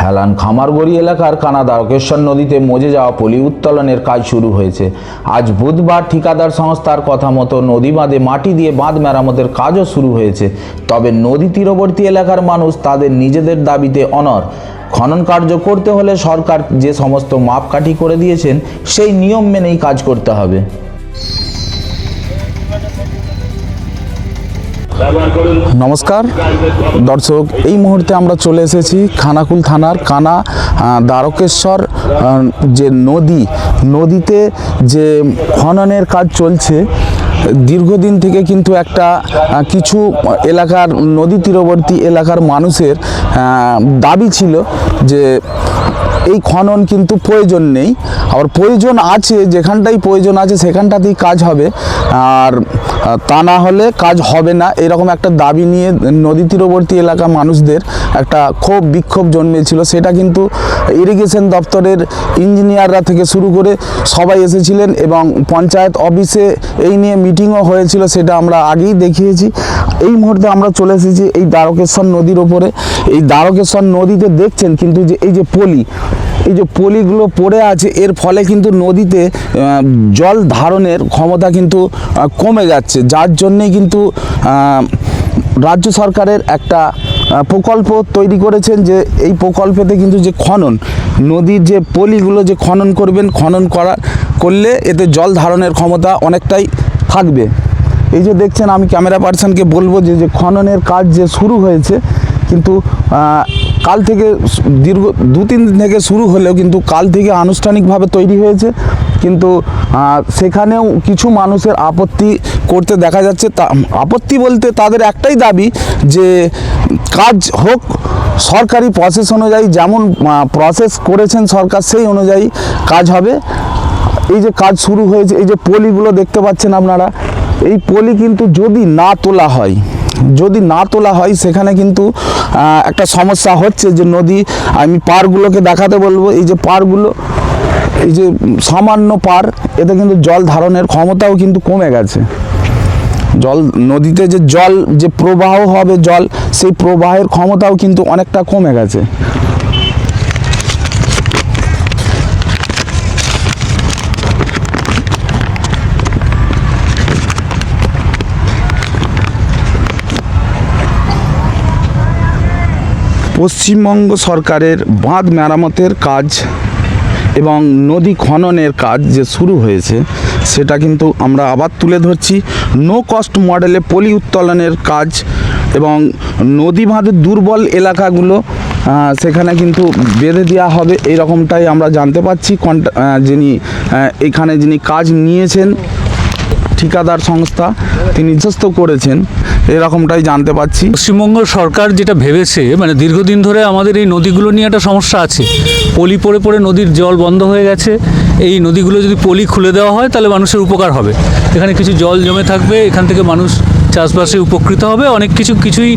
হেলান খামারগড়ি এলাকার কানা দ্বারকেশ্বর নদীতে মজে যাওয়া পলি উত্তোলনের কাজ শুরু হয়েছে। আজ বুধবার ঠিকাদার সংস্থার কথা মতো নদী বাঁধে মাটি দিয়ে বাঁধ মেরামতের কাজও শুরু হয়েছে। তবে নদী তীরবর্তী এলাকার মানুষ তাদের নিজেদের দাবিতে অনর খনন কার্য করতে হলে সরকার যে সমস্ত মাপকাঠি করে দিয়েছেন, সেই নিয়ম মেনেই কাজ করতে হবে। নমস্কার, দর্শক, এই মুহূর্তে আমরা চলে এসেছি খানাকুল থানার কানা দ্বারকেশ্বর যে নদী, নদীতে যে খননের কাজ চলছে, দীর্ঘদিন থেকে কিন্তু একটা কিছু এলাকার, নদী তীরবর্তী এলাকার মানুষের দাবি ছিল যে এই খনন কিন্তু প্রয়োজন নেই। আবার প্রয়োজন আছে, যেখানটাই প্রয়োজন আছে, সেখানটাতেই কাজ হবে। আর তা না হলে কাজ হবে না। এরকম একটা দাবি নিয়ে নদী তীরবর্তী এলাকার মানুষদের একটা ক্ষোভ, বিক্ষোভ জন্মেছিল। সেটা কিন্তু ইরিগেশন দপ্তরের ইঞ্জিনিয়াররা থেকে শুরু করে সবাই এসেছিলেন এবং পঞ্চায়েত অফিসে এই নিয়ে মিটিংও হয়েছিল, সেটা আমরা আগেই দেখিয়েছি। এই মুহূর্তে আমরা চলে এসেছি এই দ্বারকেশ্বর নদীর ওপরে। এই দ্বারকেশ্বর নদীতে দেখছেন কিন্তু যে, এই যে পলি এই যে পলিগুলো পড়ে আছে, এর ফলে কিন্তু নদীতে জল ধারণের ক্ষমতা কিন্তু কমে যাচ্ছে। যার জন্যে কিন্তু রাজ্য সরকারের একটা প্রকল্প তৈরি করেছেন যে, এই প্রকল্পেতে কিন্তু যে খনন, নদীর যে পলিগুলো যে খনন করবেন, খনন করা, করলে এতে জল ধারণের ক্ষমতা অনেকটাই থাকবে। এই যে দেখছেন, আমি ক্যামেরা পার্সনকে বলব যে যে খননের কাজ যে শুরু হয়েছে, কিন্তু কাল থেকে দীর্ঘ দু তিন দিন থেকে শুরু হলেও কিন্তু কাল থেকে আনুষ্ঠানিকভাবে তৈরি হয়েছে। কিন্তু সেখানেও কিছু মানুষের আপত্তি করতে দেখা যাচ্ছে। তা, আপত্তি বলতে তাদের একটাই দাবি যে, কাজ হোক, সরকারি প্রসেস অনুযায়ী যেমন প্রসেস করেছেন সরকার, সেই অনুযায়ী কাজ হবে। এই যে কাজ শুরু হয়েছে, এই যে পলিগুলো দেখতে পাচ্ছেন আপনারা, এই পলি কিন্তু যদি না তোলা হয় যদি না তোলা হয়, সেখানে কিন্তু একটা সমস্যা হচ্ছে যে নদী, আমি পারগুলোকে দেখাতে বলব। এই যে পারগুলো, এই যে সামান্য পার, এতে কিন্তু জল ধারণের ক্ষমতাও কিন্তু কমে গেছে। জল, নদীতে যে জল, যে প্রবাহ হবে জল, সেই প্রবাহের ক্ষমতাও কিন্তু অনেকটা কমে গেছে। পশ্চিমবঙ্গ সরকারের বাঁধ মেরামতের কাজ এবং নদী খননের কাজ যে শুরু হয়েছে, সেটা কিন্তু আমরা আবার তুলে ধরছি। নো কস্ট মডেলে পলি উত্তোলনের কাজ এবং নদী বাঁধের দুর্বল এলাকাগুলো সেখানে কিন্তু বেঁধে দেওয়া হবে এই রকমটাই আমরা জানতে পাচ্ছি যিনি এখানে যিনি কাজ নিয়েছেন, ঠিকাদার সংস্থা, তিনি নিজস্ব করেছেন। এরকমটাই জানতে পাচ্ছি। পশ্চিমবঙ্গ সরকার যেটা ভেবেছে মানে দীর্ঘদিন ধরে আমাদের এই নদীগুলো নিয়ে একটা সমস্যা আছে। পলি পড়ে পড়ে নদীর জল বন্ধ হয়ে গেছে। এই নদীগুলো যদি পলি খুলে দেওয়া হয়, তাহলে মানুষের উপকার হবে। এখানে কিছু জল জমে থাকবে, এখান থেকে মানুষ চাষবাসে উপকৃত হবে, অনেক কিছু, কিছুই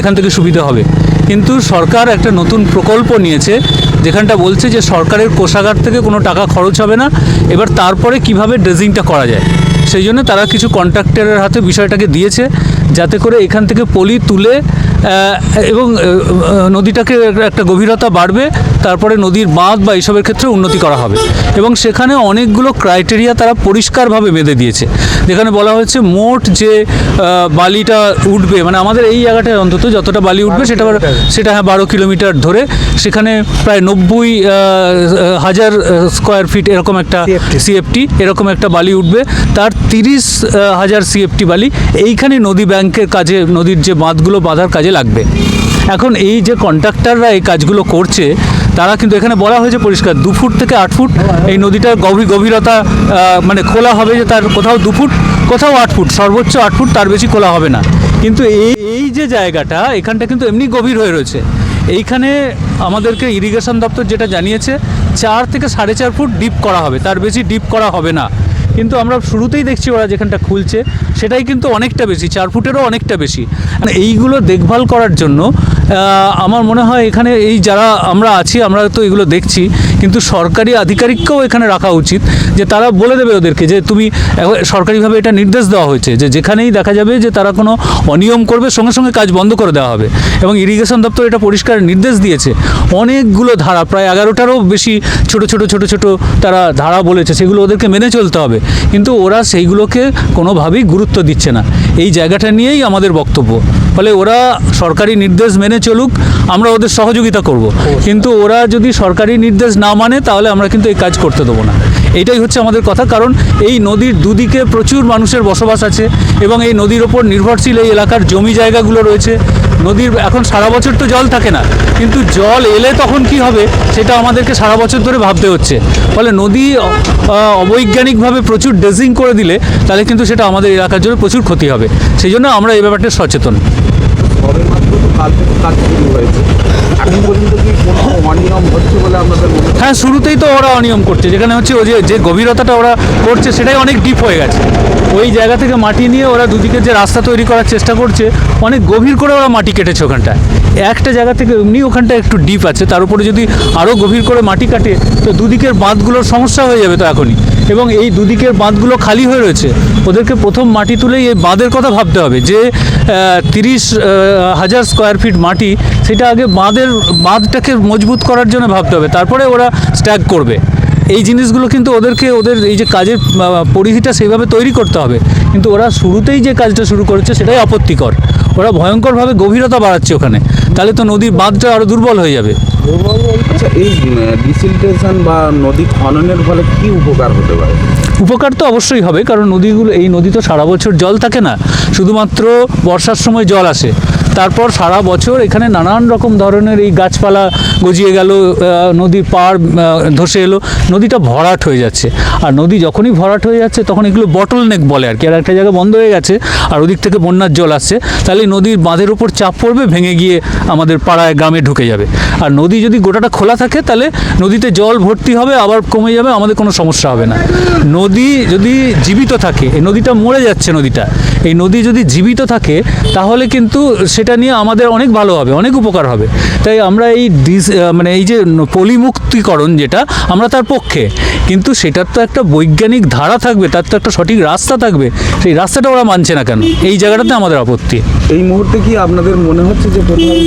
এখান থেকে সুবিধা হবে। কিন্তু সরকার একটা নতুন প্রকল্প নিয়েছে, যেখানটা বলছে যে সরকারের কোষাগার থেকে কোনো টাকা খরচ হবে না। এবার তারপরে কীভাবে ড্রেজিংটা করা যায়? সেই জন্য তারা কিছু কন্ট্রাক্টরের হাতে বিষয়টাকে দিয়েছে। যাতে করে এখান থেকে পলি তুলে এবং নদীটাকে একটা গভীরতা বাড়বে। তারপরে নদীর বাঁধ বা এইসবের ক্ষেত্রে উন্নতি করা হবে। এবং সেখানে অনেকগুলো ক্রাইটেরিয়া তারা পরিষ্কারভাবে বেঁধে দিয়েছে। যেখানে বলা হয়েছে মোট যে বালিটা উঠবে মানে আমাদের এই জায়গাটায় অন্তত যতটা বালি উঠবে সেটা সেটা হ্যাঁ বারো কিলোমিটার ধরে সেখানে প্রায় নব্বই হাজার স্কোয়ার ফিট এরকম একটা সিএফটি এরকম একটা বালি উঠবে। তার তিরিশ হাজার সিএফটি বালি এইখানে নদী ব্যাংকের কাজে নদীর যে বাঁধগুলো বাঁধার কাজে লাগবে। এখন এই যে কন্ট্রাক্টররা এই কাজগুলো করছে, তারা কিন্তু এখানে বলা হয়েছে পরিষ্কার, দু ফুট থেকে আট ফুট, এই নদীটার গভীর গভীরতা মানে খোলা হবে যে তার কোথাও দু ফুট, কোথাও আট ফুট, সর্বোচ্চ আট ফুট তার বেশি খোলা হবে না। কিন্তু এই এই যে জায়গাটা, এখানটা কিন্তু এমনি গভীর হয়ে রয়েছে। এইখানে আমাদেরকে ইরিগেশন দপ্তর যেটা জানিয়েছে, চার থেকে সাড়ে চার ফুট ডিপ করা হবে, তার বেশি ডিপ করা হবে না। কিন্তু আমরা শুরুতেই দেখছি ওরা যেখানটা খুলছে, সেটাই কিন্তু অনেকটা বেশি, চার ফুটেরও অনেকটা বেশি। মানে এইগুলো দেখভাল করার জন্য আমার মনে হয় এখানে এই যারা আমরা আছি, আমরা তো এগুলো দেখছি, কিন্তু সরকারি আধিকারিককেও এখানে রাখা উচিত যে তারা বলে দেবে ওদেরকে যে তুমি সরকারিভাবে এটা নির্দেশ দেওয়া হয়েছে, যে যেখানেই দেখা যাবে যে তারা কোনো অনিয়ম করবে, সঙ্গে সঙ্গে কাজ বন্ধ করে দেওয়া হবে। এবং ইরিগেশন দপ্তর এটা পরিষ্কার নির্দেশ দিয়েছে। অনেকগুলো ধারা, প্রায় এগারোটারও বেশি ছোট ছোট ছোট ছোট তারা ধারা বলেছে, সেগুলো ওদেরকে মেনে চলতে হবে। কিন্তু ওরা সেইগুলোকে কোনোভাবেই গুরুত্ব দিচ্ছে না। এই জায়গাটা নিয়েই আমাদের বক্তব্য। ফলে ওরা সরকারি নির্দেশ মেনে চলুক, আমরা ওদের সহযোগিতা করব। কিন্তু ওরা যদি সরকারি নির্দেশ না মানে তাহলে আমরা কিন্তু এই কাজ করতে দেবো না। এটাই হচ্ছে আমাদের কথা, কারণ এই নদীর দুদিকে প্রচুর মানুষের বসবাস আছে এবং এই নদীর ওপর নির্ভরশীল এই এলাকার জমি জায়গাগুলো রয়েছে। নদীর এখন সারা বছর তো জল থাকে না, কিন্তু জল এলে তখন কি হবে সেটা আমাদেরকে সারা বছর ধরে ভাবতে হচ্ছে। ফলে নদী অবৈজ্ঞানিকভাবে প্রচুর ড্রেজিং করে দিলে, তাহলে কিন্তু সেটা আমাদের এলাকার জন্য প্রচুর ক্ষতি হবে। সেই জন্য আমরা এই ব্যাপারটা সচেতন। কাল কাজ শুরু হয়েছে। এখন পর্যন্ত কি কোনো অনিয়ম হচ্ছে বলে আপনাদের হ্যাঁ? শুরুতেই তো ওরা অনিয়ম করছে। যেখানে হচ্ছে ওই যে যে গভীরতাটা ওরা করছে, সেটাই অনেক ডিপ হয়ে গেছে। ওই জায়গা থেকে মাটি নিয়ে ওরা দুদিকে যে রাস্তা তৈরি করার চেষ্টা করছে, অনেক গভীর করে ওরা মাটি কেটেছে ওখানটায়। একটা জায়গা থেকে এমনি ওখানটা একটু ডিপ আছে। তার উপরে যদি আরও গভীর করে মাটি কাটে, তো দুদিকের বাঁধগুলোর সমস্যা হয়ে যাবে তো এখনই। এবং এই দুদিকের বাঁধগুলো খালি হয়ে রয়েছে। ওদেরকে প্রথম মাটি তুলেই এই বাঁধের কথা ভাবতে হবে যে তিরিশ হাজার স্কোয়ার ফিট মাটি, সেটা আগে বাঁধের, বাঁধটাকে মজবুত করার জন্য ভাবতে হবে। তারপরে ওরা স্ট্যাগ করবে। এই জিনিসগুলো কিন্তু ওদেরকে, ওদের এই যে কাজের পরিধিটা সেইভাবে তৈরি করতে হবে। কিন্তু ওরা শুরুতেই যে কাজটা শুরু করেছে, সেটাই আপত্তিকর। ওরা ভয়ঙ্করভাবে গভীরতা বাড়াচ্ছে ওখানে। তাহলে তো নদীর বাঁধটা আরও দুর্বল হয়ে যাবে। আচ্ছা এই ডিসিলটেশন বা নদী খননের ফলে কি উপকার হতে পারে উপকার তো অবশ্যই হবে, কারণ নদীগুলো, এই নদী তো সারা বছর জল থাকে না। শুধুমাত্র বর্ষার সময় জল আসে। তারপর সারা বছর এখানে নানান রকম ধরনের এই গাছপালা গজিয়ে গেল নদীর পাড় ধসে এলো, নদীটা ভরাট হয়ে যাচ্ছে। আর নদী যখনই ভরাট হয়ে যাচ্ছে তখন এগুলো বটল নেক বলে আর কি। আর একটা জায়গা বন্ধ হয়ে গেছে আর ওদিক থেকে বন্যার জল আসছে, তাহলে নদীর বাঁধের উপর চাপ পড়বে, ভেঙে গিয়ে আমাদের পাড়ায় গ্রামে ঢুকে যাবে। আর নদী যদি গোটাটা খোলা থাকে তাহলে নদীতে জল ভর্তি হবে, আবার কমে যাবে, আমাদের কোনো সমস্যা হবে না। নদী যদি জীবিত থাকে, এই নদীটা মরে যাচ্ছে নদীটা, এই নদী যদি জীবিত থাকে, তাহলে কিন্তু সেটা নিয়ে আমাদের অনেক ভালো হবে অনেক উপকার হবে। তাই আমরা এই ডিস মানে এই যে পলিমুক্তিকরণ যেটা আমরা তার পক্ষে। কিন্তু সেটার তো একটা বৈজ্ঞানিক ধারা থাকবে তার তো একটা সঠিক রাস্তা থাকবে। সেই রাস্তাটা ওরা মানছে না কেন? এই জায়গাটাতে আমাদের আপত্তি। এই মুহূর্তে কি আপনাদের মনে হচ্ছে যে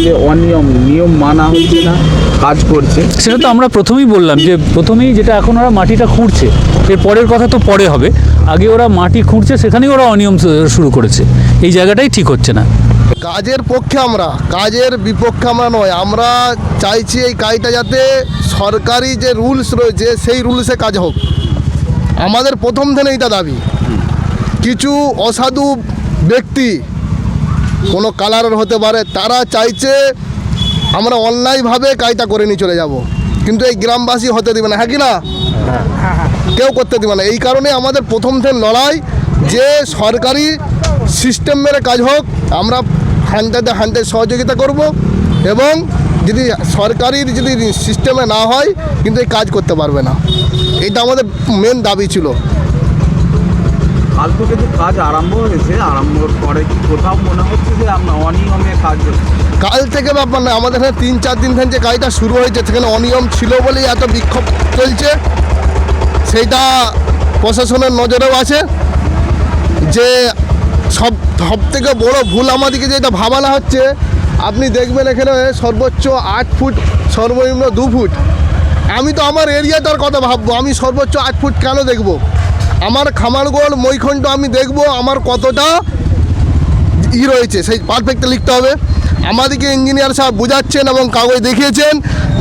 যে অনিয়ম নিয়ম মানা হচ্ছে না কাজ করছে? সেটা তো আমরা প্রথমেই বললাম যে প্রথমেই যেটা এখন ওরা মাটিটা খুঁড়ছে এর পরের কথা তো পরে হবে। আগে ওরা মাটি খুঁড়ছে সেখানেই ওরা অনিয়ম শুরু করেছে। এই জায়গাটাই ঠিক হচ্ছে না। কাজের পক্ষে আমরা, কাজের বিপক্ষে আমরা নয়, আমরা চাইছি এই কাজটা যাতে সরকারি যে রুলস রয়েছে, সেই রুলসে কাজ হোক। আমাদের প্রথম থেকে এইটা দাবি। কিছু অসাধু ব্যক্তি, কোনো কালারের হতে পারে, তারা চাইছে আমরা অন্যায়ভাবে কাজটা করে নিয়ে চলে যাব। কিন্তু এই গ্রামবাসী হতে দিবে না হ্যাঁ কি না? কেউ করতে দিবে না। এই কারণে আমাদের প্রথম থেকে লড়াই যে সরকারি সিস্টেম মেরে কাজ হোক, আমরা হান্টাতে হান্টে সহযোগিতা করব এবং যদি সরকারির যদি সিস্টেমে না হয় কিন্তু এই কাজ করতে পারবে না। এটা আমাদের মেন দাবি ছিল। কাল থেকে কাজ আরম্ভ হয়েছে আরম্ভর পরে কি কোথাও মনে হচ্ছে যে অনিয়মে কাজ কাল থেকে ব্যাপার না আমাদের এখানে তিন চার দিন থেকে যে কাজটা শুরু হয়েছে সেখানে অনিয়ম ছিল বলেই এত বিক্ষোভ চলছে। সেইটা প্রশাসনের নজরেও আছে যে সব সব থেকে বড় ভুল আমাদেরকে যেটা ভাবানো হচ্ছে, আপনি দেখবেন এখানে সর্বোচ্চ আট ফুট সর্বনিম্ন দু ফুট। আমি তো আমার এরিয়াটার কথা ভাববো, আমি সর্বোচ্চ আট ফুট কেন দেখব? আমার খামারগোল, মৈখণ্ড আমি দেখব, আমার কতটা ই রয়েছে, সেই পারফেক্টটা লিখতে হবে। আমাদেরকে ইঞ্জিনিয়ার সাহেব বোঝাচ্ছেন এবং কাগজ দেখিয়েছেন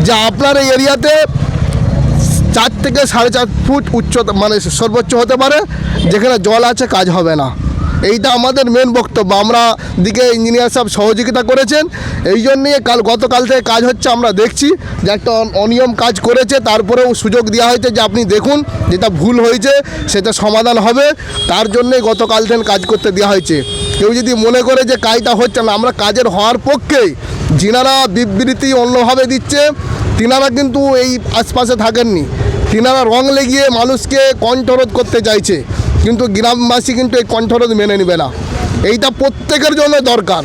যে আপনার এই এরিয়াতে চার থেকে সাড়ে চার ফুট উচ্চতা মানে সর্বোচ্চ হতে পারে, যেখানে জল আছে, কাজ হবে না। এইটা আমাদের মেন বক্তব্য। আমরা দিকে ইঞ্জিনিয়ার সাহেব সহযোগিতা করেছেন। এই জন্যে কাল, গতকাল থেকে কাজ হচ্ছে, আমরা দেখছি যে একটা অন- অনিয়ম কাজ করেছে, তারপরেও সুযোগ দেওয়া হয়েছে যে আপনি দেখুন যেটা ভুল হয়েছে, সেটা সমাধান হবে। তার জন্যই গতকাল থেকে কাজ করতে দেওয়া হয়েছে। কেউ যদি মনে করে যে কাজটা হচ্ছে না, আমরা কাজের হওয়ার পক্ষেই যিনারা বিবৃতি অন্যভাবে দিচ্ছে, তিনারা কিন্তু এই আশপাশে থাকেননি। তিনারা রং লেগিয়ে মানুষকে কণ্ঠরোধ করতে চাইছে। কিন্তু গ্রামবাসী কিন্তু এই কণ্ঠরোধ মেনে নেবে না। এইটা প্রত্যেকের জন্য দরকার।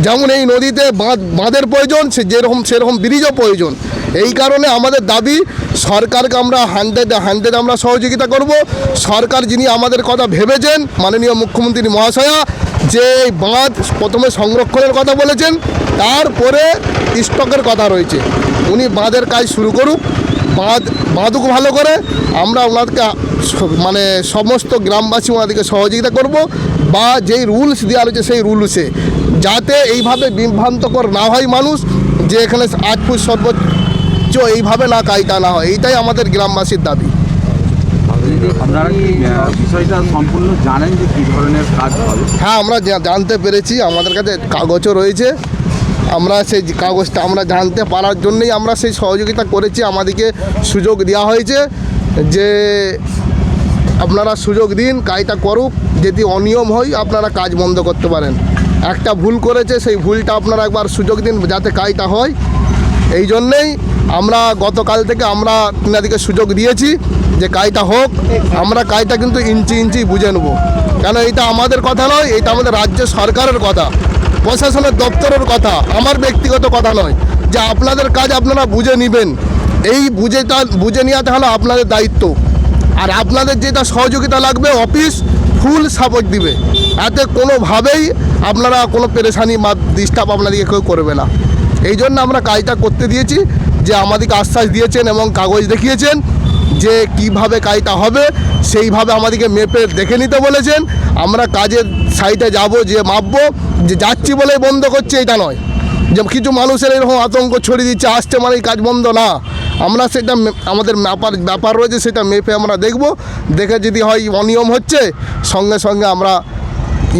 যেমন এই নদীতে বাঁধ, বাঁধের প্রয়োজন, সে যেরকম, সেরকম ব্রিজও প্রয়োজন। এই কারণে আমাদের দাবি, সরকারকে আমরা হান্ড্রেড হান্ড্রেড আমরা সহযোগিতা করব। সরকার যিনি আমাদের কথা ভেবেছেন, মাননীয় মুখ্যমন্ত্রী মহাশয়া, যে বাঁধ প্রথমে সংরক্ষণের কথা বলেছেন, তারপরে স্টকের কথা রয়েছে। উনি বাঁধের কাজ শুরু করুক, বাঁধ, বাঁধুক ভালো করে, আমরা ওনাদেরকে স- মানে সমস্ত গ্রামবাসী ওনাদেরকে সহযোগিতা করব বা যেই রুলস দেওয়া রয়েছে সেই রুলসে যাতে এইভাবে বিভ্রান্তকর না হয় মানুষ যে এখানে আট ফুট সর্বোচ্চ এইভাবে না কায়দা না হয়। এইটাই আমাদের গ্রামবাসীর দাবি। আপনারা কি বিষয়টা সম্পূর্ণ জানেন যে কী ধরনের কাজ হবে? হ্যাঁ আমরা জানতে পেরেছি। আমাদের কাছে কাগজও রয়েছে। আমরা সেই কাগজটা আমরা জানতে পারার জন্যই আমরা সেই সহযোগিতা করেছি। আমাদেরকে সুযোগ দেওয়া হয়েছে যে আপনারা সুযোগ দিন, কাজটা করুক, যদি অনিয়ম হয় আপনারা কাজ বন্ধ করতে পারেন। একটা ভুল করেছে, সেই ভুলটা আপনারা একবার সুযোগ দিন যাতে কাজটা হয়। এই জন্যেই আমরা গতকাল থেকে আমরা তিনাদিকে সুযোগ দিয়েছি যে কাজটা হোক, আমরা কাজটা কিন্তু ইঞ্চি ইঞ্চি বুঝে নেব। কেন এটা আমাদের কথা নয়, এটা আমাদের রাজ্য সরকারের কথা, প্রশাসনের দপ্তরের কথা, আমার ব্যক্তিগত কথা নয়। যে আপনাদের কাজ আপনারা বুঝে নেবেন। এই বুঝেটা বুঝে নেওয়াটা হলো আপনাদের দায়িত্ব। আর আপনাদের যেটা সহযোগিতা লাগবে, অফিস ফুল সাপোর্ট দিবে। এতে কোনোভাবেই আপনারা কোনো পেরেশানি বা ডিস্টার্ব আপনাদেরকে কেউ করবে না। এই জন্য আমরা কাজটা করতে দিয়েছি, যে আমাদেরকে আশ্বাস দিয়েছেন এবং কাগজ দেখিয়েছেন যে কীভাবে কাজটা হবে, সেইভাবে আমাদেরকে মেপে দেখে নিতে বলেছেন। আমরা কাজের সাইডে যাব, যে মাপবো, যে যাচ্ছি বলে বন্ধ করছে, এটা নয়। যে কিছু মানুষের এরকম আতঙ্ক ছড়িয়ে দিচ্ছে, আসছে মানে কাজ বন্ধ না। আমরা সেটা আমাদের ব্যাপার ব্যাপার রয়েছে সেটা মেপে আমরা দেখব। দেখে যদি হয় অনিয়ম হচ্ছে, সঙ্গে সঙ্গে আমরা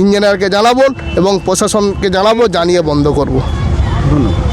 ইঞ্জিনিয়ারকে জানাব এবং প্রশাসনকে জানাব, জানিয়ে বন্ধ করব। ধন্যবাদ।